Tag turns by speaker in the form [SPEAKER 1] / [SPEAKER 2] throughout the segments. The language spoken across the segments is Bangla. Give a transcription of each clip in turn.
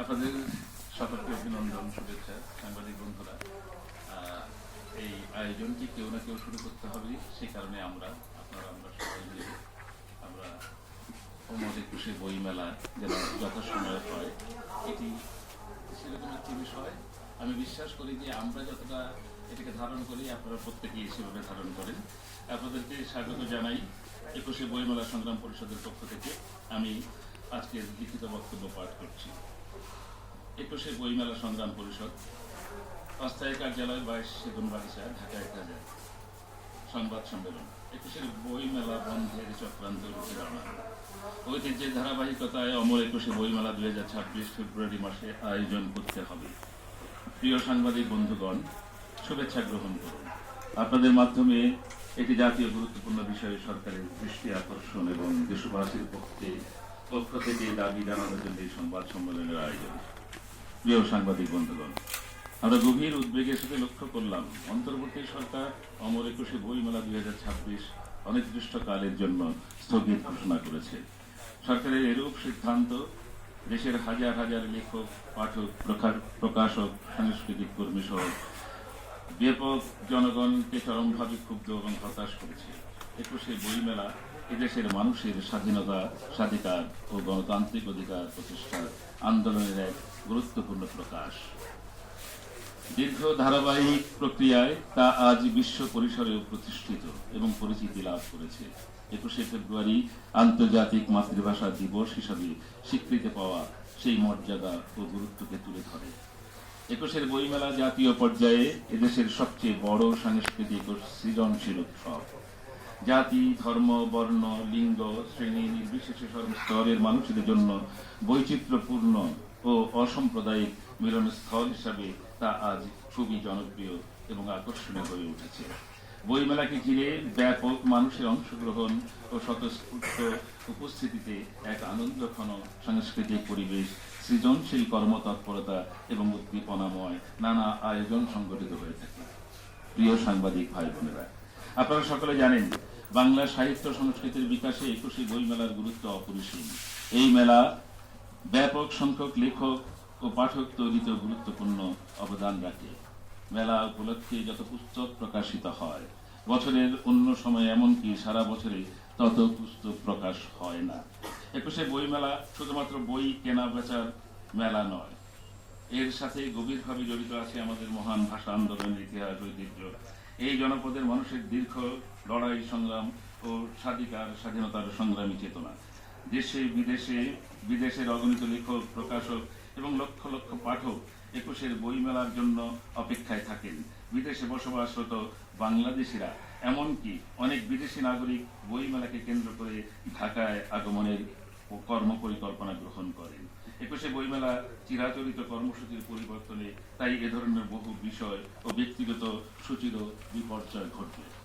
[SPEAKER 1] আপনাদের সকলকে অভিনন্দন, শুভেচ্ছা, সাংবাদিক বন্ধুরা। এই আয়োজনটি কেউ না কেউ শুরু করতে হবে সে কারণে আমরা, আপনারা, আমরা সবাই মিলে আমরা অমর একুশে বই মেলা যেন যথাসময়ে হয়, এটি সেরকম একটি বিষয়। আমি বিশ্বাস করি যে আমরা যতটা এটাকে ধারণ করি, আপনারা প্রত্যেকেই সেভাবে ধারণ করেন। আপনাদেরকে স্বাগত জানাই একুশে বইমেলা সংগ্রাম পরিষদের পক্ষ থেকে। আমি আজকে লিখিত বক্তব্য পাঠ করছি। একুশে বইমেলা সংগ্রাম পরিষদ অস্থায়ী কার্যালয় বাইশ সেগুন বাগিচা ঢাকা এক হাজার সংবাদ সম্মেলন, একুশের বইমেলা বন্ধের চক্রান্ত রুখে দাঁড়ানো ঐতিহ্যের ধারাবাহিকতায় অমর একুশে বইমেলা দুই হাজার ছাব্বিশ ফেব্রুয়ারি মাসে আয়োজন করতে হবে। প্রিয় সাংবাদিক বন্ধুগণ, শুভেচ্ছা গ্রহণ করুন। আপনাদের মাধ্যমে একটি জাতীয় গুরুত্বপূর্ণ বিষয়ে সরকারের দৃষ্টি আকর্ষণ এবং দেশবাসীর পক্ষে পক্ষ থেকে দাবি জানানোর জন্য এই সংবাদ সম্মেলনের আয়োজন, প্রিয় সাংবাদিক বন্ধুগণ, আমরা গভীর উদ্বেগের সাথে লক্ষ্য করলাম, অন্তর্বর্তী সরকার অমর একুশে বইমেলা দুই হাজার ছাব্বিশ অনির্দিষ্টকালের জন্য স্থগিত ঘোষণা করেছে। সরকারের এরূপ সিদ্ধান্ত দেশের হাজার হাজার লেখক, পাঠক প্রকাশক, সাংস্কৃতিক কর্মী সহ ব্যাপক জনগণকে চরমভাবে ক্ষুব্ধ এবং হতাশ করেছে। একুশে বইমেলা এদেশের মানুষের স্বাধীনতা, স্বাধিকার ও গণতান্ত্রিক অধিকার প্রতিষ্ঠার আন্দোলনের এক গুরুত্বপূর্ণ প্রকাশ। দীর্ঘ ধারাবাহিক প্রক্রিয়ায় তা আজ বিশ্ব পরিসরেও প্রতিষ্ঠিত এবং পরিচিতি লাভ করেছে। একুশে ফেব্রুয়ারি আন্তর্জাতিক মাতৃভাষা দিবস হিসাবে স্বীকৃতি পাওয়া সেই মর্যাদা ও গুরুত্বকে তুলে ধরে। একুশের বইমেলা জাতীয় পর্যায়ে এদেশের সবচেয়ে বড় সাংস্কৃতিক ও সৃজনশীল উৎসব। জাতি, ধর্ম, বর্ণ, লিঙ্গ, শ্রেণি, নির্বিশেষে সর্বস্তরের মানুষদের জন্য বৈচিত্র্যপূর্ণ ও অসাম্প্রদায়িক মিলনস্থল হিসাবে তা আজ খুবই জনপ্রিয় এবং আকর্ষণীয় হয়ে উঠেছে। বইমেলাকে ঘিরে ব্যাপক মানুষের অংশগ্রহণ ও স্বতঃস্ফূর্ত উপস্থিতিতে এক আনন্দঘন সাংস্কৃতিক পরিবেশ, সৃজনশীল কর্মতৎপরতা এবং উদ্দীপনাময় নানা আয়োজন সংগঠিত হয়ে থাকে। প্রিয় সাংবাদিক ভাই বোনেরা আপনারা সকলে জানেন বাংলা সাহিত্য সংস্কৃতির বিকাশে একুশে বইমেলার গুরুত্ব অপরিসীম। এই মেলা ব্যাপক সংখ্যক লেখক ও পাঠক তৈরিতে গুরুত্বপূর্ণ অবদান রাখে। মেলা উপলক্ষে যত পুস্তক প্রকাশিত হয়, বছরের অন্য সময় এমনকি সারা বছরে তত পুস্তক প্রকাশ হয় না। একুশে বইমেলা শুধুমাত্র বই কেনা বেচার মেলা নয়। এর সাথে গভীরভাবে জড়িত আছে আমাদের মহান ভাষা আন্দোলনের ইতিহাস ঐতিহ্য। এই জনপদের মানুষের দীর্ঘ লড়াই সংগ্রাম ও স্বাধিকার, স্বাধীনতার সংগ্রামী চেতনা। দেশে, বিদেশে, বিদেশের অগণিত লেখক, প্রকাশক এবং লক্ষ লক্ষ পাঠক একুশের বইমেলার জন্য অপেক্ষায় থাকেন। বিদেশে বসবাসরত বাংলাদেশিরা, এমনকি অনেক বিদেশি নাগরিক বইমেলাকে কেন্দ্র করে ঢাকায় আগমনের কর্ম পরিকল্পনা গ্রহণ করেন। একুশে বইমেলা চিরাচরিত কর্মসূচির পরিবর্তনে তাই এ ধরনের বহু বিষয় ও ব্যক্তিগত সূচিরও বিপর্যয় ঘটবে।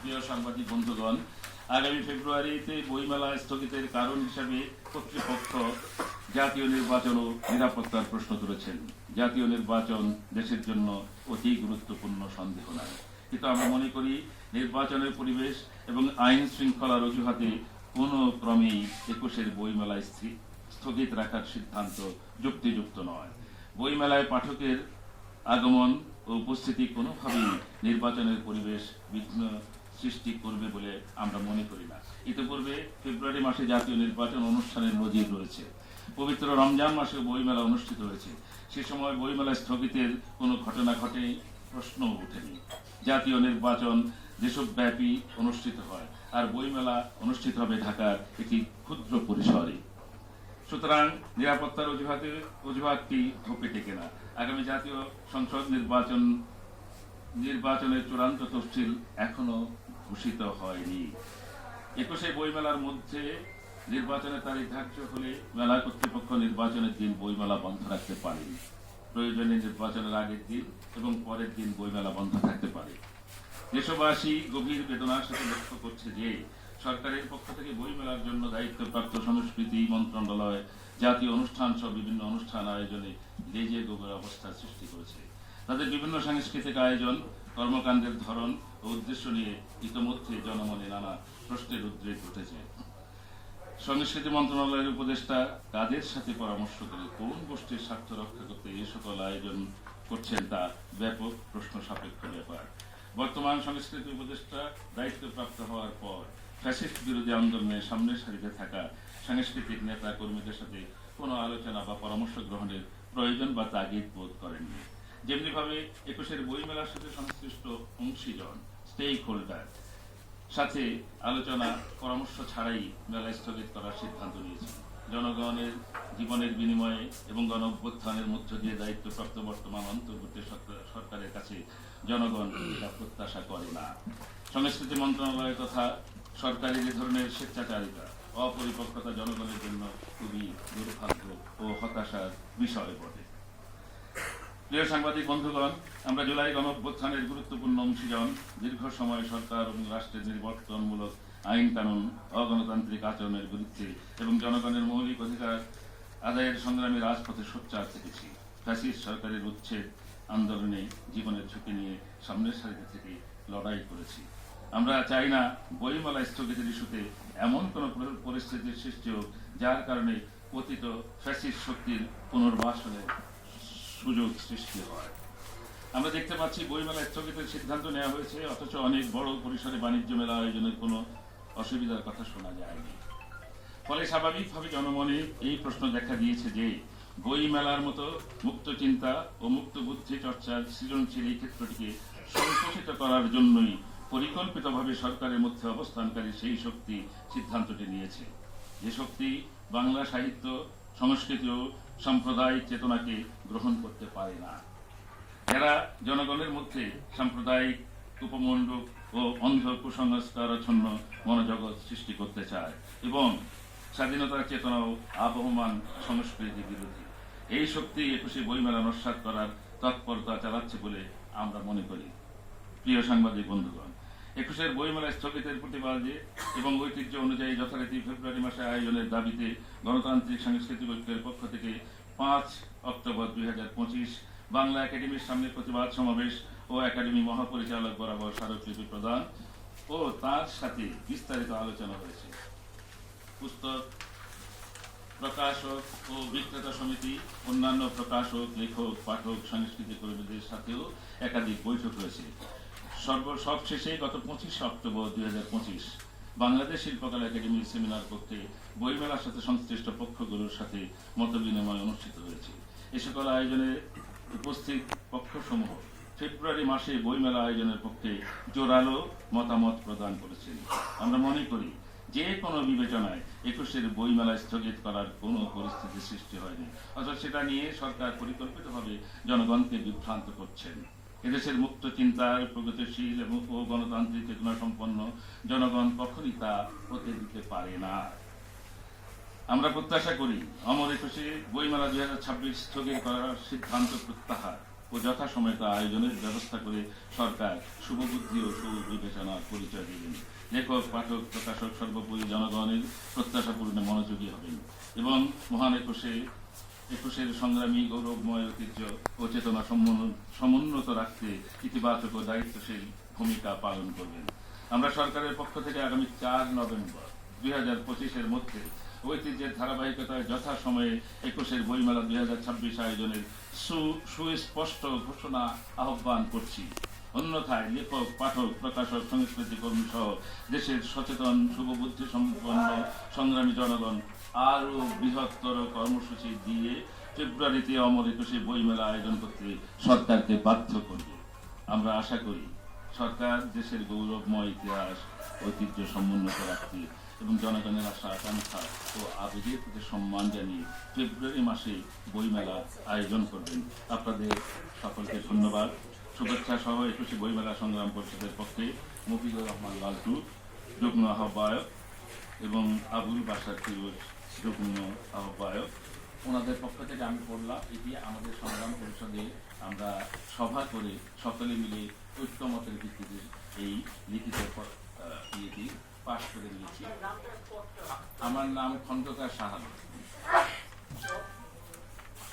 [SPEAKER 1] প্রিয় সাংবাদিক বন্ধুগণ, আগামী ফেব্রুয়ারিতে বইমেলা স্থগিতের কারণ হিসাবে কর্তৃপক্ষ জাতীয় নির্বাচন ও নিরাপত্তার প্রশ্ন তুলেছেন। জাতীয় নির্বাচন দেশের জন্য অতি গুরুত্বপূর্ণ সন্দেহ নাই কিন্তু আমরা মনে করি, নির্বাচনের পরিবেশ এবং আইন শৃঙ্খলার অজুহাতে কোনো ক্রমেই একুশের বইমেলায় স্থি- স্থগিত রাখার সিদ্ধান্ত যুক্তিযুক্ত নয়। বইমেলায় পাঠকের আগমন ও উপস্থিতি কোনোভাবেই নির্বাচনের পরিবেশ বিঘ্ন সৃষ্টি করবে বলে আমরা মনে করি না। ইতিপূর্বে ফেব্রুয়ারি মাসে জাতীয় নির্বাচন অনুষ্ঠানের নজির রয়েছে। পবিত্র রমজান মাসে বইমেলা অনুষ্ঠিত হয়েছে। সে সময় বইমেলা স্থগিতের কোনো ঘটনা ঘটে প্রশ্ন ওঠেনি। জাতীয় নির্বাচন দেশব্যাপী অনুষ্ঠিত হয় আর বইমেলা অনুষ্ঠিত হবে ঢাকার একটি ক্ষুদ্র পরিসরে। সুতরাং নিরাপত্তার অজুহাতে অজুহাতটি ধোপে টেকে না। আগামী জাতীয় সংসদ নির্বাচন নির্বাচনের চূড়ান্ত তফসিল এখনও ঘোষিত হয়নি। একুশে বইমেলার মধ্যে নির্বাচনের তারিখ ধার্য হলে মেলা কর্তৃপক্ষ নির্বাচনের দিন বইমেলা বন্ধ রাখতে পারেন। প্রয়োজনে নির্বাচনের আগের দিন এবং পরের দিন বইমেলা বন্ধ থাকতে পারে। দেশবাসী গভীর বেদনার সাথে লক্ষ্য করছে যে, সরকারের পক্ষ থেকে বইমেলার জন্য দায়িত্বপ্রাপ্ত সংস্কৃতি মন্ত্রণালয়, জাতীয় অনুষ্ঠান সহ বিভিন্ন অনুষ্ঠান আয়োজনে লেজে গোবর অবস্থার সৃষ্টি করেছে। তাদের বিভিন্ন সাংস্কৃতিক আয়োজন কর্মকাণ্ডের ধরন ও উদ্দেশ্য নিয়ে ইতোমধ্যে জনমনে নানা প্রশ্নের উদ্রেক ঘটেছে। সংস্কৃতি মন্ত্রণালয়ের উপদেষ্টা কাদের সাথে পরামর্শ করে কোন গোষ্ঠীর স্বার্থ রক্ষা করতে এই সকল আয়োজন করছেন তা ব্যাপক প্রশ্ন সাপেক্ষ ব্যাপার। বর্তমান সংস্কৃতি উপদেষ্টা দায়িত্বপ্রাপ্ত হওয়ার পর ফ্যাসিস্ট বিরোধী আন্দোলনের সামনের সারিতে থাকা সাংস্কৃতিক নেতা কর্মীদের সাথে কোনো আলোচনা বা পরামর্শ গ্রহণের প্রয়োজন বা তাগিদ বোধ করেননি। যেমনিভাবে একুশের বইমেলার সাথে সংশ্লিষ্ট অংশীজন স্টেক হোল্ডার সাথে আলোচনা, পরামর্শ ছাড়াই মেলা স্থগিত করার সিদ্ধান্ত নিয়েছে জনগণের জীবনের বিনিময়ে এবং গণ অভ্যুত্থানের মধ্য দিয়ে দায়িত্বপ্রাপ্ত বর্তমান অন্তর্বর্তী সরকারের কাছে জনগণ এটা প্রত্যাশা করে না। সংস্কৃতি মন্ত্রণালয় তথা সরকারি যে ধরনের স্বেচ্ছাচারিতা, অপরিপক্কতা জনগণের জন্য খুবই দুর্ভাগ্য ও হতাশার বিষয় বটে। প্রিয় সাংবাদিক বন্ধুগণ, আমরা জুলাই গণঅভ্যুত্থানের গুরুত্বপূর্ণ অংশীজন, দীর্ঘ সময় সরকার এবং রাষ্ট্রের নির্বর্তনমূলক আইন কানুন অগণতান্ত্রিক আচরণের বিরুদ্ধে এবং জনগণের মৌলিক অধিকার আদায়ের সংগ্রামে রাজপথে সোচ্চার থেকেছি। ফ্যাসিস্ট সরকারের উচ্ছেদ আন্দোলনে জীবনের ঝুঁকি নিয়ে সামনের সারিতে থেকে লড়াই করেছি। আমরা চাই না বইমেলা স্থগিতের ইস্যুতে এমন কোনো পরিস্থিতির সৃষ্টি হোক, যার কারণে পতিত ফ্যাসিস্ট শক্তির পুনর্বাসনের সুযোগ সৃষ্টি হয়। আমরা দেখতে পাচ্ছি বইমেলা স্থগিতের সিদ্ধান্ত নেওয়া হয়েছে, অথচ অনেক বড় পরিসরে বাণিজ্য মেলা আয়োজনের কোনো অসুবিধার কথা শোনা যায়নি। ফলে স্বাভাবিকভাবে জনমনে এই প্রশ্ন দেখা দিয়েছে যে বই মেলার মতো মুক্ত চিন্তা ও মুক্ত বুদ্ধি চর্চার সৃজনশীল এই ক্ষেত্রটিকে সংকুচিত করার জন্যই পরিকল্পিতভাবে সরকারের মধ্যে অবস্থানকারী সেই শক্তি সিদ্ধান্তটি নিয়েছে। যে শক্তি বাংলা সাহিত্য সংস্কৃতি ও সাম্প্রদায়িক চেতনাকে গ্রহণ করতে পারে না। এরা জনগণের মধ্যে সাম্প্রদায়িক উপমণ্ডক ও অন্ধ কুসংস্কারাচ্ছন্ন মনোজগৎ সৃষ্টি করতে চায় এবং স্বাধীনতার চেতনা ও আবহমান সংস্কৃতি বিরোধী। এই শক্তি একুশে বইমেলা নস্বাত করার তৎপরতা চালাচ্ছে বলে আমরা মনে করি। প্রিয় সাংবাদিক বন্ধুগণ একুশের বইমেলা স্থগিতের প্রতিবাদে এবং ঐতিহ্য অনুযায়ী যথারীতি ফেব্রুয়ারি মাসে আয়োজনের দাবিতে গণতান্ত্রিক সাংস্কৃতিক ঐক্যের পক্ষ থেকে পাঁচ অক্টোবর দুই বাংলা একাডেমির সামনে প্রতিবাদ সমাবেশ ও একাডেমি মহাপরিচালক বরাবর স্মারকলিপি প্রদান ও তার সাথে বিস্তারিত আলোচনা হয়েছে। পুস্তক, প্রকাশক ও বিক্রেতা সমিতি, অন্যান্য প্রকাশক, লেখক, পাঠক, সাংস্কৃতিক কর্মীদের সাথেও একাধিক বৈঠক হয়েছে। সর্ব সবশেষে গত পঁচিশে অক্টোবর দুই হাজার পঁচিশ বাংলাদেশ শিল্পকলা একাডেমির সেমিনার কক্ষে বইমেলার সাথে সংশ্লিষ্ট পক্ষগুলোর সাথে মত বিনিময় অনুষ্ঠিত হয়েছে। এ সকল আয়োজনে উপস্থিত পক্ষসমূহ ফেব্রুয়ারি মাসে বইমেলা আয়োজনের পক্ষে জোরালো মতামত প্রদান করেছেন। আমরা মনে করি, যে কোনো বিবেচনায় একুশের বইমেলা স্থগিত করার কোনো পরিস্থিতি সৃষ্টি হয়নি, অথচ সেটা নিয়ে সরকার পরিকল্পিতভাবে জনগণকে বিভ্রান্ত করছেন। এদেশের মুক্ত চিন্তার প্রগতিশীল এবং ও গণতান্ত্রিক চেতনা সম্পন্ন জনগণ কখনই তা হতে দিতে পারে না। আমরা প্রত্যাশা করি অমর একুশে বইমেলা দুই হাজার ছাব্বিশ স্থগিত করার সিদ্ধান্ত প্রত্যাহার ও যথাসময়ে তা আয়োজনের ব্যবস্থা করে সরকার শুভবুদ্ধি ও সুবিবেচনার পরিচয় দেবেন। লেখক, পাঠক, প্রকাশক, সর্বোপরি জনগণের প্রত্যাশা পূরণে মনোযোগী হবেন এবং মহান একুশে একুশের সংগ্রামী গৌরবময় ঐতিহ্য ও চেতনা সমুন্নত রাখতে ইতিবাচক ও দায়িত্বশীল ভূমিকা পালন করবেন। আমরা সরকারের পক্ষ থেকে আগামী চার নভেম্বর দুই হাজার পঁচিশের মধ্যে ঐতিহ্যের ধারাবাহিকতায় যথাসময়ে একুশের বইমেলা দুই হাজার ছাব্বিশ আয়োজনের সুস্পষ্ট ঘোষণা আহ্বান করছি। অন্যথায় লেখক, পাঠক, প্রকাশক, সংস্কৃতি কর্মী সহ দেশের সচেতন, শুভবুদ্ধি সম্পন্ন, সংগ্রামী জনগণ আরও বৃহত্তর কর্মসূচি দিয়ে ফেব্রুয়ারিতে অমর একুশে বইমেলা আয়োজন করতে সরকারকে বাধ্য করবে। আমরা আশা করি সরকার দেশের গৌরবময় ইতিহাস, ঐতিহ্য সমুন্নত রাখতে এবং জনগণের আশা, আকাঙ্ক্ষা ও আবেগের প্রতি সম্মান জানিয়ে ফেব্রুয়ারি মাসে বইমেলা আয়োজন করবেন। আপনাদের সকলকে ধন্যবাদ। শুভেচ্ছা সহ একুশে বইমেলা সংগ্রাম পরিষদের পক্ষে মফিজুর রহমান লালটু, যুগ্ম আহ্বায়ক এবং আবুল বাসার ফিরোজ, যুগ্ম আহ্বায়ক। ওনাদের পক্ষ থেকে আমি পড়লাম এটি আমাদের সংগ্রাম পরিষদে আমরা সভা করে সকলে মিলে ঐক্যমতের ভিত্তিতে এই লিখিত ইয়েটি পাশ করে নিয়েছি। আমার নাম খন্দকার সাহাল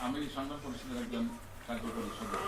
[SPEAKER 1] আমি সংগ্রাম পরিষদের একজন কার্যকরী সদস্য।